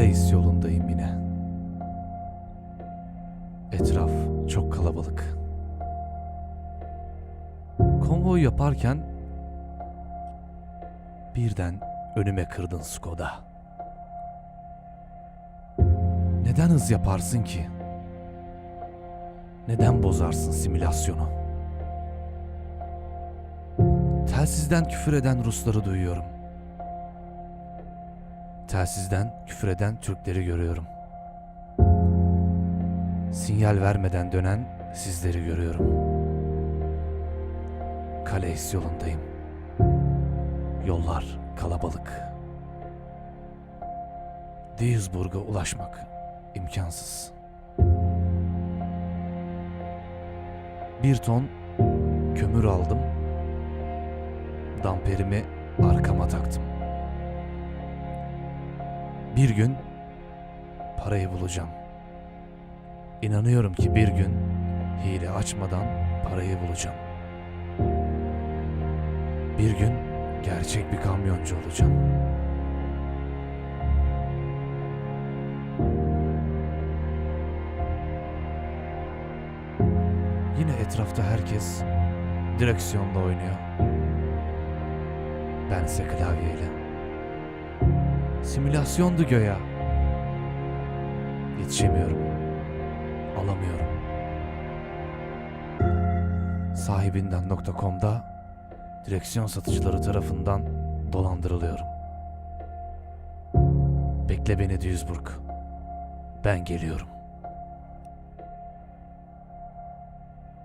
Calais yolundayım yine. Etraf çok kalabalık. Konvoy yaparken birden önüme kırdın Skoda. Neden hız yaparsın ki? Neden bozarsın simülasyonu? Telsizden küfür eden Rusları duyuyorum. Telsizden küfür eden Türkleri görüyorum. Sinyal vermeden dönen sizleri görüyorum. Calais yolundayım. Yollar kalabalık. Duisburg'a ulaşmak imkansız. Bir ton kömür aldım. Damperimi arkama taktım. Bir gün parayı bulacağım. İnanıyorum ki bir gün hile açmadan parayı bulacağım. Bir gün gerçek bir kamyoncu olacağım. Yine etrafta herkes direksiyonla oynuyor. Bense klavyeyle. Simülasyondu göya. Yetişemiyorum. Alamıyorum. Sahibinden.com'da direksiyon satıcıları tarafından dolandırılıyorum. Bekle beni Duisburg. Ben geliyorum.